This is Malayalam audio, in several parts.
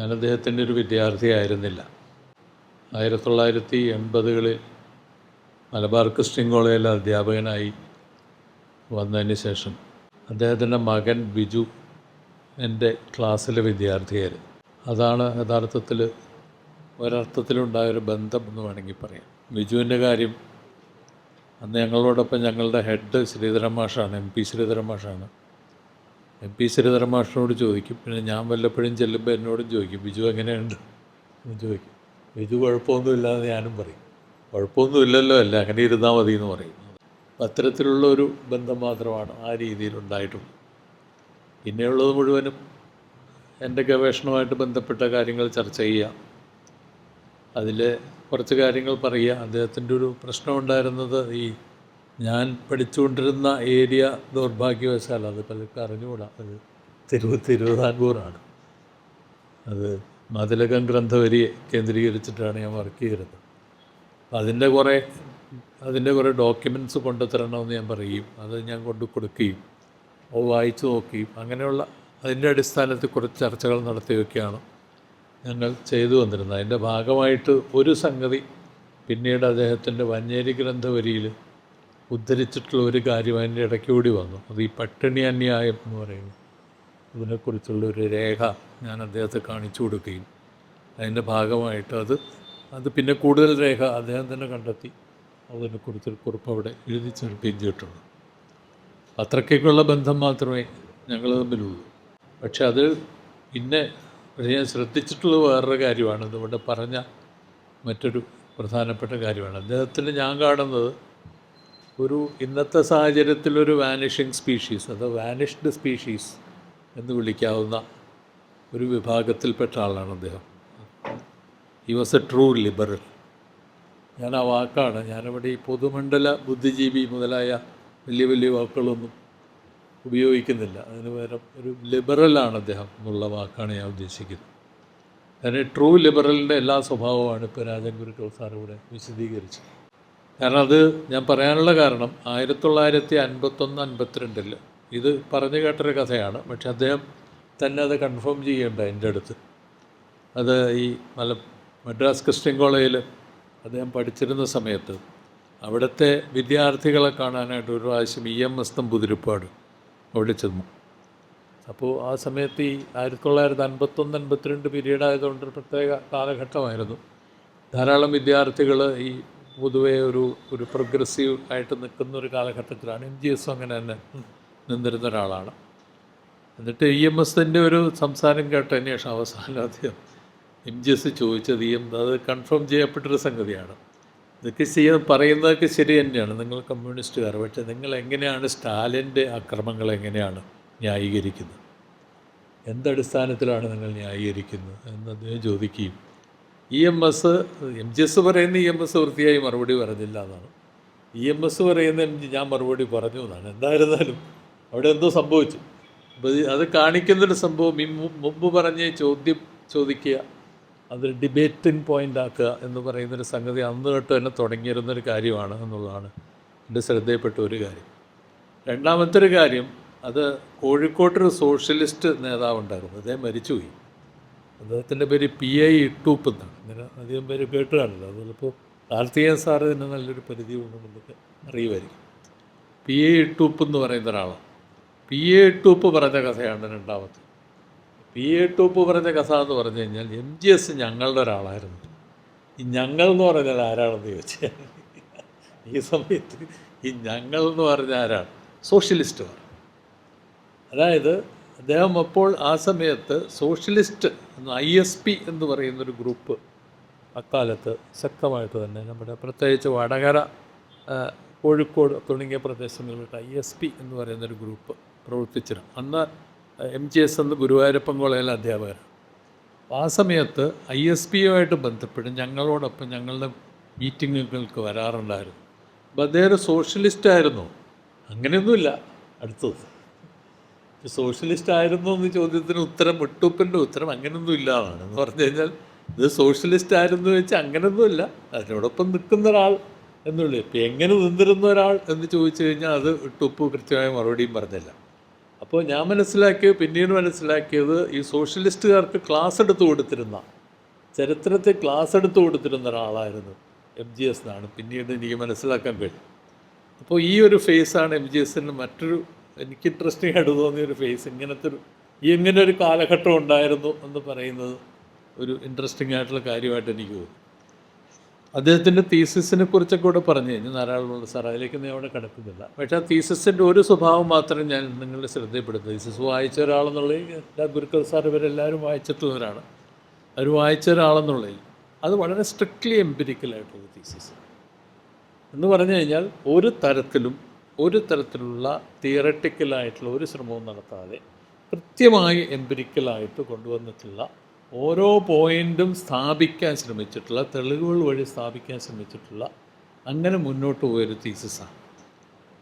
ഞാൻ അദ്ദേഹത്തിന്റെ ഒരു വിദ്യാർത്ഥിയായിരുന്നില്ല ആയിരത്തി തൊള്ളായിരത്തി എൺപതുകളിൽ മലബാർ ക്രിസ്ത്യൻ കോളേജിൽ അധ്യാപകനായി വന്നതിന് ശേഷം അദ്ദേഹത്തിന്റെ മകൻ ബിജു എന്റെ ക്ലാസ്സിലെ വിദ്യാർത്ഥിയായിരുന്നു. അതാണ് യഥാർത്ഥത്തിൽ ഒരർത്ഥത്തിലുണ്ടായൊരു ബന്ധം എന്ന് വേണമെങ്കിൽ പറയാം. ബിജുവിന്റെ കാര്യം അന്ന് ഞങ്ങളോടൊപ്പം ഞങ്ങളുടെ ഹെഡ് ശ്രീധരൻ മാഷാണ് എം പി ശ്രീധരൻ മാഷാണ്. എം പി ശ്രീധരൻ മാഷിനോട് ചോദിക്കും. പിന്നെ ഞാൻ വല്ലപ്പോഴും ചെല്ലുമ്പോൾ എന്നോടും ചോദിക്കും ബിജു എങ്ങനെയുണ്ട്? എന്ന് ചോദിക്കും. ബിജു കുഴപ്പമൊന്നുമില്ലാന്ന് ഞാനും പറയും. കുഴപ്പമൊന്നുമില്ലല്ലോ അല്ല അങ്ങനെ ഇരുന്നാൽ മതി എന്ന് പറയും അത്തരത്തിലുള്ള ഒരു ബന്ധം മാത്രമാണ് ആ രീതിയിൽ ഉണ്ടായിട്ടുള്ളത് പിന്നെയുള്ളത് മുഴുവനും എന്റെ ഗവേഷണവുമായിട്ട് ബന്ധപ്പെട്ട കാര്യങ്ങൾ ചർച്ച ചെയ്യുക. അതിൽ കുറച്ച് കാര്യങ്ങൾ പറയുക. അദ്ദേഹത്തിന്റെ ഒരു പ്രശ്നമുണ്ടായിരുന്നത് ഈ ഞാൻ പഠിച്ചുകൊണ്ടിരുന്ന ഏരിയ ദൗർഭാഗ്യവശാൽ അത് പലർക്കും അറിഞ്ഞുകൂടാ. അത് തിരുവ തിരുവിതാംകൂറാണ്. അത് മതിലകം ഗ്രന്ഥവരിയെ കേന്ദ്രീകരിച്ചിട്ടാണ് ഞാൻ വർക്ക് ചെയ്തിരുന്നത്. അപ്പം അതിന്റെ കുറേ അതിന്റെ കുറേ ഡോക്യുമെന്റ്സ് കൊണ്ടുതരണമെന്ന് ഞാൻ പറയും അത് ഞാൻ കൊണ്ടു കൊടുക്കുകയും അത് വായിച്ചു നോക്കുകയും അങ്ങനെയുള്ള അതിന്റെ അടിസ്ഥാനത്തിൽ കുറച്ച് ചർച്ചകൾ നടത്തിയൊക്കെയാണ് ഞങ്ങൾ ചെയ്തു വന്നിരുന്നത്. അതിന്റെ ഭാഗമായിട്ട് ഒരു സംഗതി പിന്നീട് അദ്ദേഹത്തിന്റെ വഞ്ഞേരി ഗ്രന്ഥവരിയിൽ ഉദ്ധരിച്ചിട്ടുള്ള ഒരു കാര്യം അതിന്റെ ഇടയ്ക്ക് കൂടി വന്നു. അത് ഈ പട്ടിണി അന്യായം എന്ന് പറയുന്നു. അതിനെക്കുറിച്ചുള്ള ഒരു രേഖ ഞാൻ അദ്ദേഹത്തെ കാണിച്ചു കൊടുക്കുകയും അതിന്റെ ഭാഗമായിട്ട് അത് അത് പിന്നെ കൂടുതൽ രേഖ അദ്ദേഹം തന്നെ കണ്ടെത്തി. അതിനെക്കുറിച്ചൊരു കുറിപ്പ് അവിടെ എഴുതി ചേർക്കുകയും ചെയ്തിട്ടുണ്ട്. അത്രയ്ക്കുള്ള ബന്ധം മാത്രമേ ഞങ്ങൾ തമ്മിലുള്ളൂ. പക്ഷെ അത് പിന്നെ ഞാൻ ശ്രദ്ധിച്ചിട്ടുള്ള വേറൊരു കാര്യമാണ്. ഇതുകൊണ്ട് പറഞ്ഞ മറ്റൊരു പ്രധാനപ്പെട്ട കാര്യമാണ്. അദ്ദേഹത്തിന് ഞാൻ കാണുന്നത് ഒരു ഇന്നത്തെ സാഹചര്യത്തിലൊരു വാനിഷിങ് സ്പീഷീസ് അത് വാനിഷ്ഡ് സ്പീഷീസ് എന്ന് വിളിക്കാവുന്ന ഒരു വിഭാഗത്തിൽപ്പെട്ട ആളാണ് അദ്ദേഹം. He was a true liberal ഞാൻ ആ വാക്കാണ്. ഞാനിവിടെ ഈ പൊതുമണ്ഡല ബുദ്ധിജീവി മുതലായ വലിയ വലിയ വാക്കുകളൊന്നും ഉപയോഗിക്കുന്നില്ല. അതിന് പകരം ഒരു ലിബറലാണ് അദ്ദേഹം എന്നുള്ള വാക്കാണ് ഞാൻ ഉദ്ദേശിക്കുന്നത്. കാരണം ട്രൂ ലിബറലിന്റെ എല്ലാ സ്വഭാവമാണ് ഇപ്പോൾ രാജൻ ഗുരുക്കൾ സാർ ഇവിടെ വിശദീകരിച്ചത്. കാരണം അത് ഞാൻ പറയാനുള്ള കാരണം ആയിരത്തി തൊള്ളായിരത്തി അൻപത്തൊന്ന് അൻപത്തിരണ്ടിൽ ഇത് പറഞ്ഞു കേട്ടൊരു കഥയാണ്. പക്ഷെ അദ്ദേഹം തന്നെ അത് കൺഫേം ചെയ്യേണ്ട എന്റെ അടുത്ത്. അത് ഈ മല മദ്രാസ് ക്രിസ്ത്യൻ കോളേജിൽ അദ്ദേഹം പഠിച്ചിരുന്ന സമയത്ത് അവിടുത്തെ വിദ്യാർത്ഥികളെ കാണാനായിട്ട് ഒരു പ്രാവശ്യം ഇ എം എസ് തമ്പുതിരിപ്പാട് അവിടെ ചെന്നു. അപ്പോൾ ആ സമയത്ത് ഈ ആയിരത്തി തൊള്ളായിരത്തി അൻപത്തൊന്ന് അൻപത്തിരണ്ട് പീരീഡ് ആയതുകൊണ്ട് ഒരു പ്രത്യേക കാലഘട്ടമായിരുന്നു. ധാരാളം വിദ്യാർത്ഥികൾ ഈ പൊതുവേ ഒരു ഒരു പ്രോഗ്രസീവ് ആയിട്ട് നിൽക്കുന്ന ഒരു കാലഘട്ടത്തിലാണ് എം ജി എസും അങ്ങനെ തന്നെ നിന്നിരുന്ന ഒരാളാണ്. എന്നിട്ട് ഇ എം എസിന്റെ ഒരു സംസാരം കേട്ടതിന് ശേഷം അവസാനം അദ്ദേഹം എം ജി എസ് ചോദിച്ചത് ഈ എം അത് കൺഫേം ചെയ്യപ്പെട്ടൊരു സംഗതിയാണ്. ഇതൊക്കെ ചെയ്യാൻ പറയുന്നതൊക്കെ ശരി തന്നെയാണ്. നിങ്ങൾ കമ്മ്യൂണിസ്റ്റുകാർ പക്ഷേ നിങ്ങൾ എങ്ങനെയാണ് സ്റ്റാലിന്റെ അക്രമങ്ങൾ എങ്ങനെയാണ് ന്യായീകരിക്കുന്നത്? എന്തടിസ്ഥാനത്തിലാണ് നിങ്ങൾ ന്യായീകരിക്കുന്നത്? എന്ന് അദ്ദേഹം ചോദിക്കുകയും E M S M G S പറയുന്ന ഇ എം എസ് വൃത്തിയായി മറുപടി പറഞ്ഞില്ല എന്നാണ്. ഇ എം എസ് പറയുന്ന എം ജി ഞാൻ മറുപടി പറഞ്ഞു എന്നാണ്. എന്തായിരുന്നാലും അവിടെ എന്തോ സംഭവിച്ചു. അപ്പോൾ അത് കാണിക്കുന്നൊരു സംഭവം ഈ മുമ്പ് പറഞ്ഞ ചോദ്യം ചോദിക്കുക അത് ഡിബേറ്റിംഗ് പോയിന്റ് ആക്കുക എന്ന് പറയുന്നൊരു സംഗതി അന്ന് തൊട്ട് തന്നെ തുടങ്ങിയിരുന്നൊരു കാര്യമാണ് എന്നുള്ളതാണ് എന്റെ ശ്രദ്ധയിൽപ്പെട്ട ഒരു കാര്യം. രണ്ടാമത്തെ ഒരു കാര്യം അത് കോഴിക്കോട്ടൊരു സോഷ്യലിസ്റ്റ് നേതാവുണ്ടായിരുന്നു. അദ്ദേഹം മരിച്ചുപോയി. അദ്ദേഹത്തിന്റെ പേര് പി ഐ ഇട്ടൂപ്പ് എന്നാണ്. അങ്ങനെ അധികം പേര് കേട്ട് കാണില്ല ചിലപ്പോൾ കാർത്തികേയൻ സാർ തന്നെ നല്ലൊരു പരിധി ഉണ്ടെന്നൊക്കെ അറിയുമായിരിക്കും. പി ഐ ഇട്ടൂപ്പ് എന്ന് പറയുന്ന ഒരാളാണ് പി എ ഇട്ടൂപ്പ് പറഞ്ഞ കഥയാണ് രണ്ടാമത്തെ. പി എ ഇട്ടൂപ്പ് പറഞ്ഞ കഥ എന്ന് പറഞ്ഞു കഴിഞ്ഞാൽ എം ജി എസ് ഞങ്ങളുടെ ഒരാളായിരുന്നു. ഈ ഞങ്ങൾ എന്ന് പറഞ്ഞാൽ ആരാണെന്ന് ചോദിച്ചാൽ ഈ സമയത്ത് ഈ ഞങ്ങൾ എന്ന് പറഞ്ഞ ആരാണ്? സോഷ്യലിസ്റ്റുകാർ അതായത് അദ്ദേഹം അപ്പോൾ ആ സമയത്ത് സോഷ്യലിസ്റ്റ് ഐ എസ് പി എന്ന് പറയുന്നൊരു ഗ്രൂപ്പ് അക്കാലത്ത് ശക്തമായിട്ട് തന്നെ നമ്മുടെ പ്രത്യേകിച്ച് വടകര കോഴിക്കോട് തുടങ്ങിയ പ്രദേശങ്ങളിൽ ഐ എസ് പി എന്ന് പറയുന്നൊരു ഗ്രൂപ്പ് പ്രവർത്തിച്ചിരുന്നു. അന്ന് എം ജി എസ് എന്ന് ഗുരുവായൂരപ്പൻ കോളേജിലെ അധ്യാപകരാണ്. ആ സമയത്ത് ഐ എസ് പിയുമായിട്ട് ബന്ധപ്പെട്ട് ഞങ്ങളോടൊപ്പം ഞങ്ങളുടെ മീറ്റിങ്ങുകൾക്ക് വരാറുണ്ടായിരുന്നു. അപ്പോൾ അദ്ദേഹം സോഷ്യലിസ്റ്റായിരുന്നു അങ്ങനെയൊന്നുമില്ല. അടുത്തത് സോഷ്യലിസ്റ്റ് ആയിരുന്നു എന്ന് ചോദ്യത്തിന് ഉത്തരം വെട്ടുപ്പിന്റെ ഉത്തരം അങ്ങനെയൊന്നും ഇല്ല എന്ന് പറഞ്ഞു കഴിഞ്ഞാൽ ഇത് സോഷ്യലിസ്റ്റ് ആയിരുന്നു വെച്ചാൽ അങ്ങനെയൊന്നുമില്ല അതിനോടൊപ്പം നിൽക്കുന്ന ഒരാൾ എന്നുള്ളൂ. ഇപ്പം എങ്ങനെ നിന്നിരുന്ന ഒരാൾ എന്ന് ചോദിച്ചു കഴിഞ്ഞാൽ അത് ടുപ്പു കൃത്യമായി മറുപടിയും പറഞ്ഞില്ല. അപ്പോൾ ഞാൻ മനസ്സിലാക്കിയത് പിന്നീട് മനസ്സിലാക്കിയത് ഈ സോഷ്യലിസ്റ്റുകാർക്ക് ക്ലാസ് എടുത്തു കൊടുത്തിരുന്ന ചരിത്രത്തെ ക്ലാസ് എടുത്തു കൊടുത്തിരുന്ന ഒരാളായിരുന്നു എം ജി എസ് എന്നാണ്. പിന്നീട് എനിക്ക് മനസ്സിലാക്കാൻ കഴിയും. അപ്പോൾ ഈ ഒരു ഫേസാണ് എം ജി എസിന് മറ്റൊരു എനിക്ക് ഇൻട്രസ്റ്റിംഗ് ആയിട്ട് തോന്നിയ ഒരു ഫേസ്. ഇങ്ങനത്തെ ഒരു ഇങ്ങനെ ഒരു കാലഘട്ടം ഉണ്ടായിരുന്നു എന്ന് പറയുന്നത് ഒരു ഇൻട്രസ്റ്റിംഗ് ആയിട്ടുള്ള കാര്യമായിട്ട് എനിക്ക് തോന്നി. അദ്ദേഹത്തിന്റെ തീസിസിനെ കുറിച്ചൊക്കെ കൂടെ പറഞ്ഞു കഴിഞ്ഞു. ധാരാളമുണ്ട്. സാർ അതിലേക്ക് ഞാൻ അവിടെ കിടക്കുന്നില്ല. പക്ഷേ ആ തീസിസിന്റെ ഒരു സ്വഭാവം മാത്രം ഞാൻ നിങ്ങളുടെ ശ്രദ്ധയപ്പെടുത്തുന്നത് തീസിസ് വായിച്ച ഒരാളെന്നുള്ള എല്ലാ ഗുരുക്കൾ സാർ ഇവരെല്ലാവരും വായിച്ചിട്ടുള്ളവരാണ്. അവർ വായിച്ച ഒരാളെന്നുള്ളതിൽ അത് വളരെ സ്ട്രിക്ട്ലി എംപിരിക്കലായിട്ടുള്ള തീസിസ്. എന്ന് പറഞ്ഞു കഴിഞ്ഞാൽ ഒരു തരത്തിലും ഒരു തരത്തിലുള്ള തിയറട്ടിക്കലായിട്ടുള്ള ഒരു ശ്രമവും നടത്താതെ കൃത്യമായി എംപിരിക്കലായിട്ട് കൊണ്ടുവന്നിട്ടുള്ള ഓരോ പോയിന്റും സ്ഥാപിക്കാൻ ശ്രമിച്ചിട്ടുള്ള തെളിവുകൾ വഴി സ്ഥാപിക്കാൻ ശ്രമിച്ചിട്ടുള്ള അങ്ങനെ മുന്നോട്ട് പോയൊരു തീസിസാണ്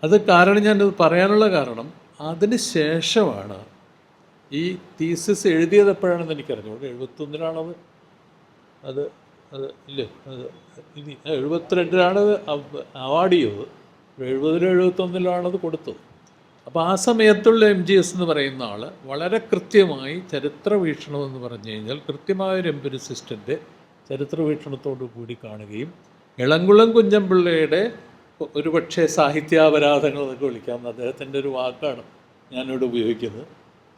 അത് കാരണം ഞാനത് പറയാനുള്ള കാരണം അതിന് ശേഷമാണ് ഈ തീസിസ് എഴുതിയത് എപ്പോഴാണെന്ന് എനിക്കറിഞ്ഞു എഴുപത്തൊന്നിലാണത് അത്? അത് ഇല്ലേ? അത് ഇനി എഴുപത്തിരണ്ടിലാണ് അവാർഡ് ചെയ്തത്. എഴുപതിലും എഴുപത്തൊന്നിലാണത് കൊടുത്തത്. അപ്പോൾ ആ സമയത്തുള്ള എം ജി എസ് എന്ന് പറയുന്ന ആൾ വളരെ കൃത്യമായി ചരിത്ര വീക്ഷണം എന്ന് പറഞ്ഞു കഴിഞ്ഞാൽ കൃത്യമായ ഒരു എംപിരിസിസ്റ്റിന്റെ ചരിത്ര വീക്ഷണത്തോടു കൂടി കാണുകയും ഇളങ്കുളം കുഞ്ഞമ്പിള്ളയുടെ ഒരു പക്ഷേ സാഹിത്യാപരാധങ്ങൾ എന്നൊക്കെ വിളിക്കാവുന്ന അദ്ദേഹത്തിന്റെ ഒരു വാക്കാണ് ഞാനിവിടെ ഉപയോഗിക്കുന്നത്.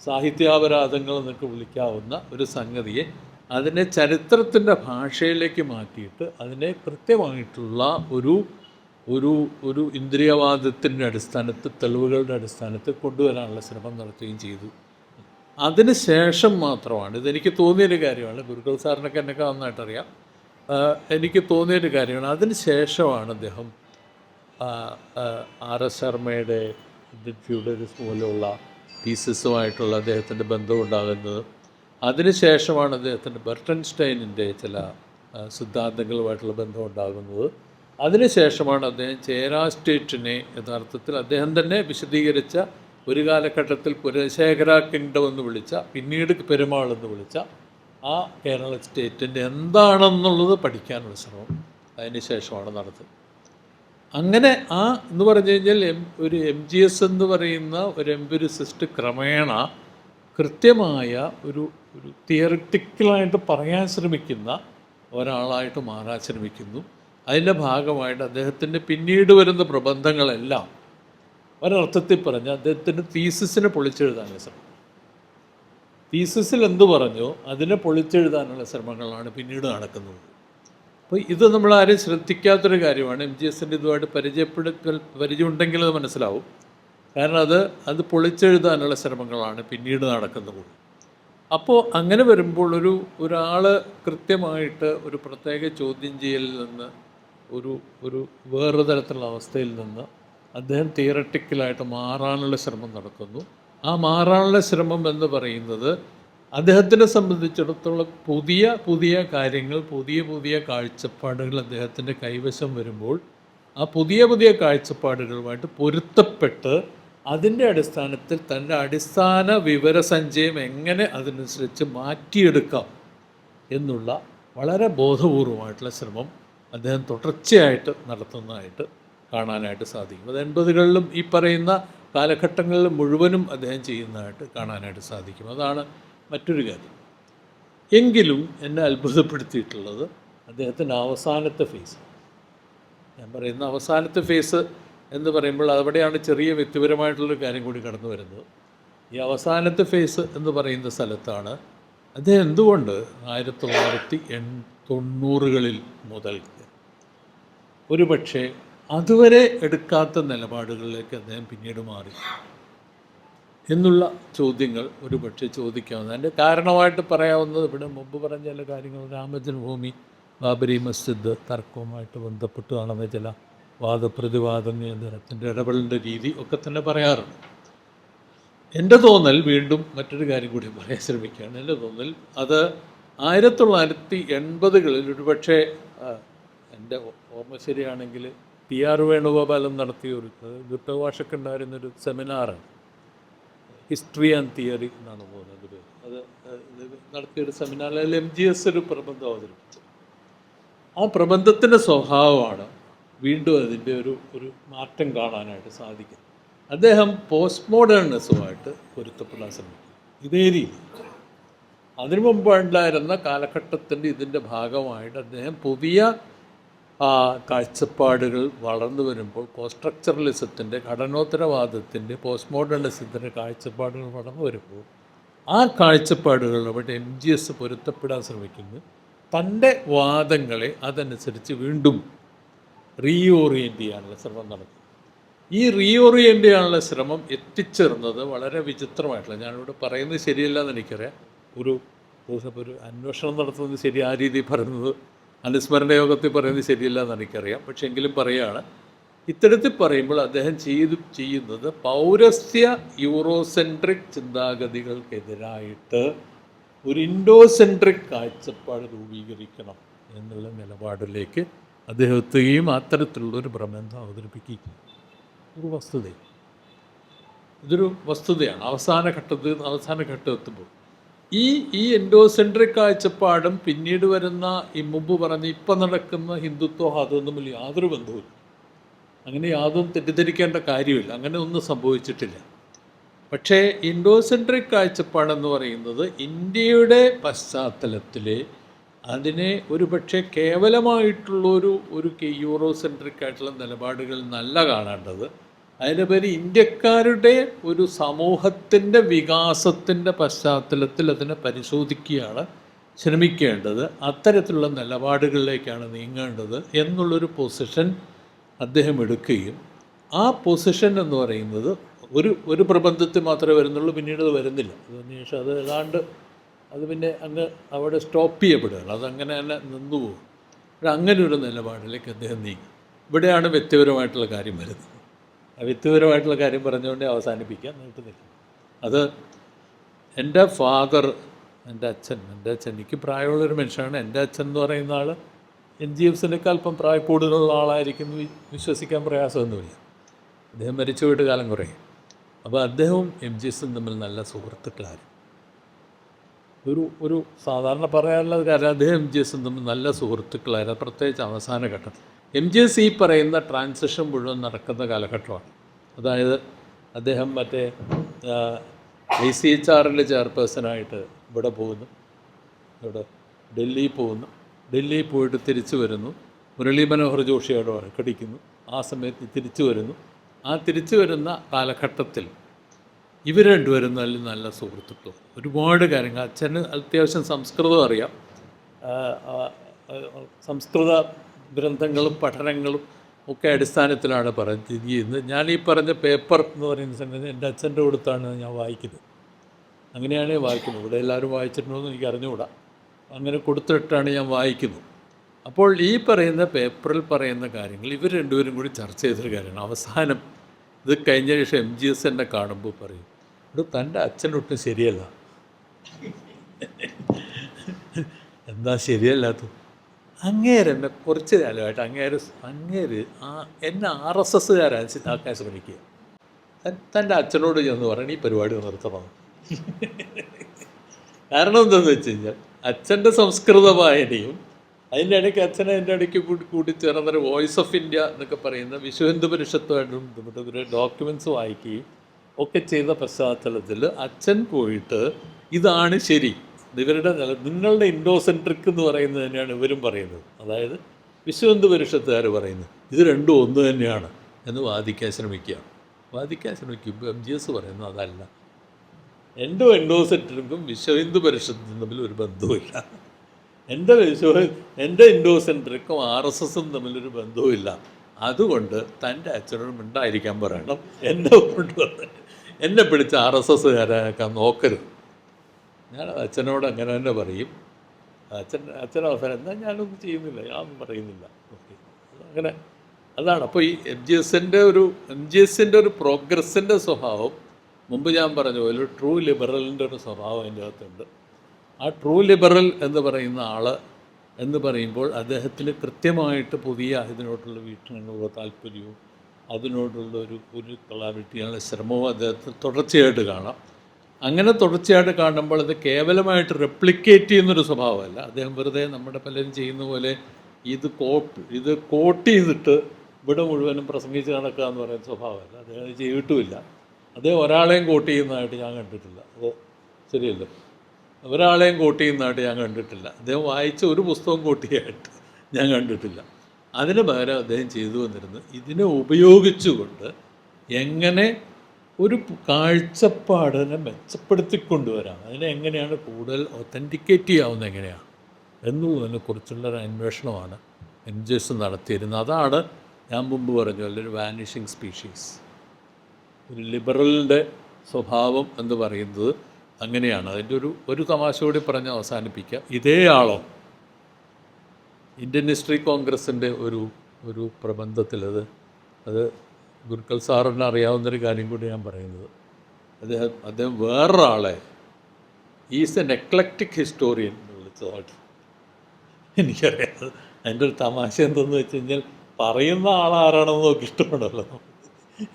സാഹിത്യാപരാധങ്ങൾ എന്നൊക്കെ വിളിക്കാവുന്ന ഒരു സംഗതിയെ അതിനെ ചരിത്രത്തിന്റെ ഭാഷയിലേക്ക് മാറ്റിയിട്ട് അതിനെ കൃത്യമായിട്ടുള്ള ഒരു ഒരു ഒരു ഇന്ദ്രിയവാദത്തിന്റെ അടിസ്ഥാനത്തിൽ തെളിവുകളുടെ അടിസ്ഥാനത്തിൽ കൊണ്ടുവരാനുള്ള ശ്രമം നടത്തുകയും ചെയ്തു. അതിന് ശേഷം മാത്രമാണ് ഇതെനിക്ക് തോന്നിയൊരു കാര്യമാണ് ഗുരുക്കൾ സാറിനൊക്കെ എന്നൊക്കെ നന്നായിട്ടറിയാം. എനിക്ക് തോന്നിയൊരു കാര്യമാണ് അതിന് ശേഷമാണ് അദ്ദേഹം ആർ എസ് ശർമ്മയുടെ ഫ്യൂഡലിസ് പോലെയുള്ള പീസസുമായിട്ടുള്ള അദ്ദേഹത്തിന്റെ ബന്ധം ഉണ്ടാകുന്നത്. അതിനുശേഷമാണ് അദ്ദേഹത്തിന്റെ ബർട്ടൻസ്റ്റൈനിന്റെ ചില സിദ്ധാന്തങ്ങളുമായിട്ടുള്ള ബന്ധം ഉണ്ടാകുന്നത്. അതിനുശേഷമാണ് അദ്ദേഹം ചേരാ സ്റ്റേറ്റിനെ യഥാർത്ഥത്തിൽ അദ്ദേഹം തന്നെ വിശദീകരിച്ച ഒരു കാലഘട്ടത്തിൽ കുലശേഖര കിങ്ഡം എന്ന് വിളിച്ച പിന്നീട് പെരുമാൾ എന്ന് വിളിച്ച ആ കേരള സ്റ്റേറ്റിന്റെ എന്താണെന്നുള്ളത് പഠിക്കാനുള്ള ശ്രമം അതിന് ശേഷമാണ് നടത്തുന്നത് അങ്ങനെ ആ എന്ന് പറഞ്ഞു കഴിഞ്ഞാൽ എം ഒരു എം ജി എസ് എന്ന് പറയുന്ന ഒരു എംപിരിസിസ്റ്റ് ക്രമേണ കൃത്യമായ ഒരു ഒരു തിയറിറ്റിക്കലായിട്ട് പറയാൻ ശ്രമിക്കുന്ന ഒരാളായിട്ട് മാറാൻ ശ്രമിക്കുന്നു. അതിന്റെ ഭാഗമായിട്ട് അദ്ദേഹത്തിന്റെ പിന്നീട് വരുന്ന പ്രബന്ധങ്ങളെല്ലാം ഒരർത്ഥത്തിൽ പറഞ്ഞ് അദ്ദേഹത്തിന്റെ തീസിസിനെ പൊളിച്ചെഴുതാനുള്ള ശ്രമം. തീസിസിൽ എന്ത് പറഞ്ഞു? അതിനെ പൊളിച്ചെഴുതാനുള്ള ശ്രമങ്ങളാണ് പിന്നീട് നടക്കുന്നത്. അപ്പോൾ ഇത് നമ്മൾ ആരും ശ്രദ്ധിക്കാത്തൊരു കാര്യമാണ്. എം ജി എസിന്റെ ഇതുമായിട്ട് പരിചയപ്പെടുത്തൽ പരിചയമുണ്ടെങ്കിൽ അത് മനസ്സിലാവും. കാരണം അത് അത് പൊളിച്ചെഴുതാനുള്ള ശ്രമങ്ങളാണ് പിന്നീട് നടക്കുന്നത്. അപ്പോൾ അങ്ങനെ വരുമ്പോൾ ഒരു ഒരാൾ കൃത്യമായിട്ട് ഒരു പ്രത്യേക ചോദ്യം ചെയ്യലിൽ നിന്ന് ഒരു ഒരു വേറൊരു തരത്തിലുള്ള അവസ്ഥയിൽ നിന്ന് അദ്ദേഹം തിയററ്റിക്കലായിട്ട് മാറാനുള്ള ശ്രമം നടക്കുന്നു. ആ മാറാനുള്ള ശ്രമം എന്ന് പറയുന്നത് അദ്ദേഹത്തിനെ സംബന്ധിച്ചിടത്തോളം പുതിയ പുതിയ കാര്യങ്ങൾ പുതിയ പുതിയ കാഴ്ചപ്പാടുകൾ അദ്ദേഹത്തിന്റെ കൈവശം വരുമ്പോൾ ആ പുതിയ പുതിയ കാഴ്ചപ്പാടുകളുമായിട്ട് പൊരുത്തപ്പെട്ട് അതിന്റെ അടിസ്ഥാനത്തിൽ തന്റെ അടിസ്ഥാന വിവരസഞ്ചയം എങ്ങനെ അതിനനുസരിച്ച് മാറ്റിയെടുക്കാം എന്നുള്ള വളരെ ബോധപൂർവമായിട്ടുള്ള ശ്രമം അദ്ദേഹം തുടർച്ചയായിട്ട് നടത്തുന്നതായിട്ട് കാണാനായിട്ട് സാധിക്കും. അത് എൺപതുകളിലും ഈ പറയുന്ന കാലഘട്ടങ്ങളിൽ മുഴുവനും അദ്ദേഹം ചെയ്യുന്നതായിട്ട് കാണാനായിട്ട് സാധിക്കും. അതാണ് മറ്റൊരു കാര്യം. എങ്കിലും എന്നെ അത്ഭുതപ്പെടുത്തിയിട്ടുള്ളത് അദ്ദേഹത്തിന്റെ അവസാനത്തെ ഫേസ്. ഞാൻ പറയുന്ന അവസാനത്തെ ഫേസ് എന്ന് പറയുമ്പോൾ അവിടെയാണ് ചെറിയ വ്യക്തിപരമായിട്ടുള്ളൊരു കാര്യം കൂടി കടന്നു വരുന്നത്. ഈ അവസാനത്തെ ഫേസ് എന്ന് പറയുന്ന സ്ഥലത്താണ് അദ്ദേഹം എന്തുകൊണ്ട് ആയിരത്തി തൊള്ളായിരത്തി എൺ തൊണ്ണൂറുകളിൽ മുതൽ. ഒരുപക്ഷെ അതുവരെ എടുക്കാത്ത നിലപാടുകളിലേക്ക് അദ്ദേഹം പിന്നീട് മാറി. എന്നുള്ള ചോദ്യങ്ങൾ ഒരുപക്ഷെ ചോദിക്കാവുന്ന അതിന്റെ കാരണമായിട്ട് പറയാവുന്നത് ഇവിടെ മുമ്പ് പറഞ്ഞ ചില കാര്യങ്ങൾ. രാമജന്മഭൂമി ബാബരി മസ്ജിദ് തർക്കവുമായിട്ട് ബന്ധപ്പെട്ട് നടന്ന ചില വാദപ്രതിവാദ നിയന്ത്രണത്തിന്റെ ഇടപെടലിന്റെ രീതി ഒക്കെ തന്നെ പറയാറുണ്ട്. എന്റെ തോന്നൽ വീണ്ടും മറ്റൊരു കാര്യം കൂടി പറയാൻ ശ്രമിക്കുകയാണ്. എന്റെ തോന്നൽ അത് ആയിരത്തി തൊള്ളായിരത്തി എൺപതുകളിൽ ഒരുപക്ഷെ എന്റെ ഓർമ്മ ശരിയാണെങ്കിൽ പി ആർ വേണുഗോപാലൻ നടത്തിയ ഒരു ദുട്ടഭാഷക്ക് ഉണ്ടായിരുന്നൊരു സെമിനാറാണ്. ഹിസ്റ്ററി ആൻഡ് തിയറി എന്നാണ് പോകുന്നത് പേര്. അത് നടത്തിയൊരു സെമിനാറിൽ എം ജി എസ് ഒരു പ്രബന്ധം അവതരിപ്പിച്ചു. ആ പ്രബന്ധത്തിന്റെ സ്വഭാവമാണ് വീണ്ടും അതിന്റെ ഒരു ഒരു മാറ്റം കാണാനായിട്ട് സാധിക്കുന്നത്. അദ്ദേഹം പോസ്റ്റ് മോഡേണിസവുമായിട്ട് പൊരുത്തപ്പെടാൻ ശ്രമിക്കും ഇതേ രീതി അതിനു മുമ്പുണ്ടായിരുന്ന കാലഘട്ടത്തിന്റെ ഇതിന്റെ ഭാഗമായിട്ട് അദ്ദേഹം പുതിയ കാഴ്ചപ്പാടുകൾ വളർന്നു വരുമ്പോൾ പോസ്റ്റ് ഘടനോത്തരവാദത്തിന്റെ പോസ്റ്റ് മോഡേണിസത്തിന്റെ കാഴ്ചപ്പാടുകൾ വളർന്നു വരുമ്പോൾ ആ കാഴ്ചപ്പാടുകളുമായിട്ട് എം ജി എസ് പൊരുത്തപ്പെടാൻ ശ്രമിക്കുന്നു. തന്റെ വാദങ്ങളെ അതനുസരിച്ച് വീണ്ടും റീഓറിയന്റ് ചെയ്യാനുള്ള ശ്രമം നടത്തും ഈ റീഓറിയന്റ് ചെയ്യാനുള്ള ശ്രമം എത്തിച്ചേർന്നത് വളരെ വിചിത്രമായിട്ടുള്ള ഞാനിവിടെ പറയുന്നത് ശരിയല്ല എന്ന് എനിക്കറിയാം. ഒരു ഒരു അന്വേഷണം നടത്തുന്നത് ശരി ആ രീതിയിൽ പറയുന്നത് അനുസ്മരണ യോഗത്തിൽ പറയുന്നത് ശരിയല്ല എന്ന് എനിക്കറിയാം. പക്ഷെ എങ്കിലും പറയുകയാണ് ഇത്തരത്തിൽ പറയുമ്പോൾ അദ്ദേഹം ചെയ്തു ചെയ്യുന്നത് പൗരസ്ത്യ യൂറോസെൻട്രിക് ചിന്താഗതികൾക്കെതിരായിട്ട് ഒരു ഇൻഡോസെൻട്രിക് കാഴ്ചപ്പാട് രൂപീകരിക്കണം എന്നുള്ള നിലപാടിലേക്ക് അദ്ദേഹം എത്തുകയും അത്തരത്തിലുള്ളൊരു പ്രബന്ധം അവതരിപ്പിക്കുകയും ഒരു വസ്തുതയും ഇതൊരു വസ്തുതയാണ്. അവസാന ഘട്ടത്തിൽ അവസാന ഘട്ടം എത്തുമ്പോൾ ഈ ഈ എൻഡോസെൻട്രിക് കാഴ്ചപ്പാടും പിന്നീട് വരുന്ന ഈ മുമ്പ് പറഞ്ഞ ഇപ്പം നടക്കുന്ന ഹിന്ദുത്വ തമ്മിൽ യാതൊരു ബന്ധവുമില്ല. അങ്ങനെ യാതൊന്നും തെറ്റിദ്ധരിക്കേണ്ട കാര്യമില്ല. അങ്ങനെ ഒന്നും സംഭവിച്ചിട്ടില്ല. പക്ഷേ ഇൻഡോസെൻട്രിക് കാഴ്ചപ്പാടെന്ന് പറയുന്നത് ഇന്ത്യയുടെ പശ്ചാത്തലത്തിൽ അതിനെ ഒരു പക്ഷേ കേവലമായിട്ടുള്ളൊരു ഒരു യൂറോസെൻട്രിക് ആയിട്ടുള്ള നിലപാടുകൾ നല്ല കാണേണ്ടത് അതിനുപരി ഇന്ത്യക്കാരുടെ ഒരു സമൂഹത്തിന്റെ വികാസത്തിന്റെ പശ്ചാത്തലത്തിൽ അതിനെ പരിശോധിക്കുകയാണ് ശ്രമിക്കേണ്ടത്. അത്തരത്തിലുള്ള നിലപാടുകളിലേക്കാണ് നീങ്ങേണ്ടത് എന്നുള്ളൊരു പൊസിഷൻ അദ്ദേഹം എടുക്കുകയും ആ പൊസിഷൻ എന്ന് പറയുന്നത് ഒരു ഒരു പ്രബന്ധത്തിൽ മാത്രമേ വരുന്നുള്ളൂ പിന്നീട് അത് വരുന്നില്ല. അതിനുശേഷം അത് ഏതാണ്ട് അത് പിന്നെ അങ്ങ് അവിടെ സ്റ്റോപ്പ് ചെയ്യപ്പെടുകയാണ്. അതങ്ങനെ തന്നെ നിന്നുപോകും. അപ്പോൾ അങ്ങനെ ഒരു നിലപാടിലേക്ക് അദ്ദേഹം നീങ്ങി. ഇവിടെയാണ് വ്യക്തിപരമായിട്ടുള്ള കാര്യം വരുന്നത്. വ്യക്തിപരമായിട്ടുള്ള കാര്യം പറഞ്ഞുകൊണ്ട് അവസാനിപ്പിക്കാൻ നീട്ടുന്നില്ല അത് എന്റെ ഫാദർ എന്റെ അച്ഛൻ എന്റെ അച്ഛൻ എനിക്ക് പ്രായമുള്ളൊരു മനുഷ്യനാണ്. എന്റെ അച്ഛൻ എന്ന് പറയുന്ന ആൾ എൻ ജി എഫ്സിനേക്കാൾ അല്പം പ്രായം കൂടുതലുള്ള ആളായിരിക്കും വിശ്വസിക്കാൻ പ്രയാസമൊന്നുമില്ല അദ്ദേഹം മരിച്ചു പോയിട്ട് കാലം കുറേ. അപ്പോൾ അദ്ദേഹവും എം ജി എസും തമ്മിൽ നല്ല സുഹൃത്തുക്കളായിരുന്നു ഒരു ഒരു സാധാരണ പറയാനുള്ള കാര്യം അദ്ദേഹം എം ജി എസും തമ്മിൽ നല്ല സുഹൃത്തുക്കളായിരുന്നു. പ്രത്യേകിച്ച് അവസാന ഘട്ടം എം ജി ഈ പറയുന്ന ട്രാൻസിഷൻ മുഴുവൻ നടക്കുന്ന കാലഘട്ടമാണ്. അതായത് അദ്ദേഹം മറ്റേ ഐ സി എച്ച് ആറിന്റെ ചെയർപേഴ്സണായിട്ട് ഇവിടെ പോകുന്നു. ഇവിടെ ഡൽഹി പോകുന്നു. ഡൽഹി പോയിട്ട് തിരിച്ചു വരുന്നു. മുരളി മനോഹർ ജോഷിയോട് വഴക്കടിക്കുന്നു. ആ സമയത്ത് തിരിച്ചു വരുന്നു. ആ തിരിച്ചു വരുന്ന കാലഘട്ടത്തിൽ ഇവർ രണ്ടുപേരും നല്ല നല്ല സുഹൃത്തുക്കളും. ഒരുപാട് കാര്യങ്ങൾ. അച്ഛന് അത്യാവശ്യം സംസ്കൃതം അറിയാം. സംസ്കൃത ഗ്രന്ഥങ്ങളും പഠനങ്ങളും ഒക്കെ അടിസ്ഥാനത്തിലാണ് പറഞ്ഞത് ചെയ്യുന്നത് ഞാൻ ഈ പറഞ്ഞ പേപ്പർ എന്ന് പറയുന്ന സംഗതി എന്റെ അച്ഛന്റെ കൊടുത്താണ് ഞാൻ വായിക്കുന്നത്. അങ്ങനെയാണ് വായിക്കുന്നത്. ഇവിടെ എല്ലാവരും വായിച്ചിട്ടുണ്ടോ എനിക്ക് അറിഞ്ഞുകൂടാ. അങ്ങനെ കൊടുത്തിട്ടാണ് ഞാൻ വായിക്കുന്നത്. അപ്പോൾ ഈ പറയുന്ന പേപ്പറിൽ പറയുന്ന കാര്യങ്ങൾ ഇവർ രണ്ടുപേരും കൂടി ചർച്ച ചെയ്തൊരു കാര്യമാണ്. അവസാനം ഇത് കഴിഞ്ഞ ശേഷം എം ജി എസ് എന്നെ കാണുമ്പോൾ പറയും ഇവിടെ തന്റെ അച്ഛനൊട്ടും ശരിയല്ല. എന്താ ശരിയല്ലാത്തത്? അങ്ങേര് എന്നെ കുറച്ച് കാലമായിട്ട് അങ്ങേര് അങ്ങേര് ആ എന്നെ ആർ എസ് എസ്സുകാരാൻ ആക്കാൻ ശ്രമിക്കുക തൻ- തന്റെ അച്ഛനോട് ചെന്ന് പറയണം ഈ പരിപാടി നിർത്തണം. കാരണം എന്താണെന്ന് വെച്ച് കഴിഞ്ഞാൽ അച്ഛന്റെ സംസ്കൃത വായനയും അതിന്റെ ഇടയ്ക്ക് അച്ഛനെ എന്റെ ഇടയ്ക്ക് കൂടി കൂട്ടിച്ചേർന്നൊരു വോയിസ് ഓഫ് ഇന്ത്യ എന്നൊക്കെ പറയുന്ന വിശ്വഹിന്ദു പരിഷത്തുമായിട്ടും ബന്ധപ്പെട്ട ഒരു ഡോക്യുമെന്റ്സ് വായിക്കുകയും ഒക്കെ ചെയ്ത പശ്ചാത്തലത്തിൽ അച്ഛൻ പോയിട്ട് ഇതാണ് ശരി. ഇവരുടെ നിങ്ങളുടെ ഇൻഡോസെൻട്രിക് എന്ന് പറയുന്നത് തന്നെയാണ് ഇവരും പറയുന്നത്. അതായത് വിശ്വ ഹിന്ദു പരിഷത്തുകാർ പറയുന്നത് ഇത് രണ്ടും ഒന്ന് തന്നെയാണ് എന്ന് വാദിക്കാൻ ശ്രമിക്കുക. വാദിക്കാൻ ശ്രമിക്കുമ്പോൾ എം ജി എസ് പറയുന്നത് അതല്ല. എന്റെ ഇൻഡോസെൻട്രിക്കും വിശ്വഹിന്ദു പരിഷത്തും തമ്മിൽ ഒരു ബന്ധവുമില്ല. എന്റെ വിശ്വ എന്റെ ഇൻഡോസെൻട്രിക്കും ആർ എസ് എസും തമ്മിലൊരു ബന്ധവുമില്ല. അതുകൊണ്ട് തന്റെ അച്ഛനോട് മിണ്ടായിരിക്കാൻ പറയണം. എന്നെ കൊണ്ടുവന്ന് എന്നെ പിടിച്ച് ആർ എസ് എസ്സുകാരാക്കാൻ നോക്കരുത്. ഞാൻ അച്ഛനോട് അങ്ങനെ തന്നെ പറയും. അച്ഛൻ അച്ഛൻ അവസാനം എന്നാൽ ഞാനൊന്നും ചെയ്യുന്നില്ല ഞാൻ പറയുന്നില്ല. ഓക്കെ. അങ്ങനെ അതാണ്. അപ്പോൾ ഈ എം ജി എസിന്റെ ഒരു എം ജി എസിന്റെ ഒരു പ്രോഗ്രസിന്റെ സ്വഭാവം മുമ്പ് ഞാൻ പറഞ്ഞ പോലെ ട്രൂ ലിബറലിന്റെ ഒരു സ്വഭാവം അതിന്റെ അകത്തുണ്ട്. ആ ട്രൂ ലിബറൽ എന്ന് പറയുന്ന ആൾ എന്ന് പറയുമ്പോൾ അദ്ദേഹത്തിന് കൃത്യമായിട്ട് പുതിയ ഇതിനോട്ടുള്ള വീക്ഷണങ്ങളോ താല്പര്യവും അതിനോടുള്ള ഒരു ഒരു ക്ലാരിറ്റിയുള്ള ശ്രമവും അദ്ദേഹത്തിന് തുടർച്ചയായിട്ട് കാണാം. അങ്ങനെ തുടർച്ചയായിട്ട് കാണുമ്പോൾ അത് കേവലമായിട്ട് റെപ്ലിക്കേറ്റ് ചെയ്യുന്നൊരു സ്വഭാവമല്ല. അദ്ദേഹം വെറുതെ നമ്മുടെ പലരും ചെയ്യുന്ന പോലെ ഇത് കോട്ട് ഇത് കോട്ട് ചെയ്തിട്ട് ഇവിടെ മുഴുവനും പ്രസംഗിച്ച് നടക്കുക എന്ന് പറയുന്ന സ്വഭാവമല്ല. അദ്ദേഹം അത് ചെയ്തിട്ടുമില്ല. അദ്ദേഹം ഒരാളെയും കോട്ട് ചെയ്യുന്നതായിട്ട് ഞാൻ കണ്ടിട്ടില്ല. അത് ശരിയല്ലോ? ഒരാളെയും കോട്ട് ചെയ്യുന്നതായിട്ട് ഞാൻ കണ്ടിട്ടില്ല. അദ്ദേഹം വായിച്ച ഒരു പുസ്തകം കോട്ട് ചെയ്യായിട്ട് ഞാൻ കണ്ടിട്ടില്ല. അതിന് പകരം അദ്ദേഹം ചെയ്തു വന്നിരുന്നു ഇതിനെ ഉപയോഗിച്ചുകൊണ്ട് എങ്ങനെ ഒരു കാഴ്ചപ്പാടിനെ മെച്ചപ്പെടുത്തിക്കൊണ്ടുവരാം അതിനെ എങ്ങനെയാണ് കൂടുതൽ ഒത്തന്റിക്കേറ്റ് ചെയ്യാവുന്നത് എങ്ങനെയാണ്? എന്നുള്ളതിനെ കുറിച്ചുള്ള ഒരു അന്വേഷണമാണ് എൻ ജി എസ് നടത്തിയിരുന്നത്. അതാണ് ഞാൻ മുമ്പ് പറഞ്ഞു ഒരു വാനിഷിങ് സ്പീഷീസ് ഒരു ലിബറലിന്റെ സ്വഭാവം എന്ന് പറയുന്നത് അങ്ങനെയാണ്. അതിന്റെ ഒരു ഒരു തമാശ കൂടി പറഞ്ഞ് അവസാനിപ്പിക്കാം. ഇതേ ആളോ? ഇന്ത്യൻ ഹിസ്റ്ററി കോൺഗ്രസിന്റെ ഒരു ഒരു പ്രബന്ധത്തിലത്. അത് ഗുരുക്കൾ സാറിന് അറിയാവുന്നൊരു കാര്യം കൂടി ഞാൻ പറയുന്നത്. അദ്ദേഹം അദ്ദേഹം വേറൊരാളെ ഈസ് എൻ എക്ലക്റ്റിക് ഹിസ്റ്റോറിയൻ വിളിച്ചതായിട്ട് എനിക്കറിയാം. അതിന്റെ ഒരു തമാശ എന്തെന്ന് വെച്ച് കഴിഞ്ഞാൽ പറയുന്ന ആളാരാണെന്ന് നോക്കി ഇഷ്ടമുണ്ടല്ലോ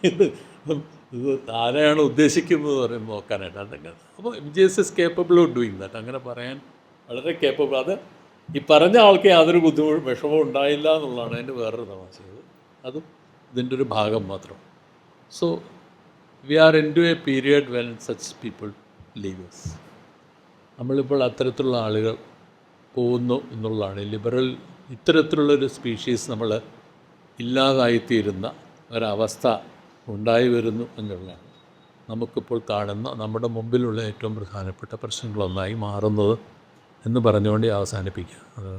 ഇത് ഇത് ആരെയാണ് ഉദ്ദേശിക്കുന്നത് പറയുന്നത് നോക്കാനായിട്ട് അതങ്ങനെ അപ്പോൾ M G S is capable of doing that അങ്ങനെ പറയാൻ വളരെ കേപ്പബിൾ അത് ഈ പറഞ്ഞ ആൾക്ക് യാതൊരു ബുദ്ധിമുട്ടും വിഷമവും ഉണ്ടായില്ല എന്നുള്ളതാണ് അതിന്റെ വേറൊരു തമാശ. അതും ഇതിന്റെ ഒരു ഭാഗം മാത്രം. So we are into a period when such people leavers നമ്മളിപ്പോൾ അത്തരത്തിലുള്ള ആളുകൾ പോകുന്നു എന്നുള്ളതാണ്. ലിബറൽ ഇത്തരത്തിലുള്ളൊരു സ്പീഷീസ് നമ്മൾ ഇല്ലാതായിത്തീരുന്ന ഒരവസ്ഥ ഉണ്ടായി വരുന്നു എന്നുള്ളതാണ്. നമുക്കിപ്പോൾ കാണുന്ന നമ്മുടെ മുമ്പിലുള്ള ഏറ്റവും പ്രധാനപ്പെട്ട പ്രശ്നങ്ങളൊന്നായി മാറുന്നത് എന്ന് പറഞ്ഞുകൊണ്ട് അവസാനിപ്പിക്കുക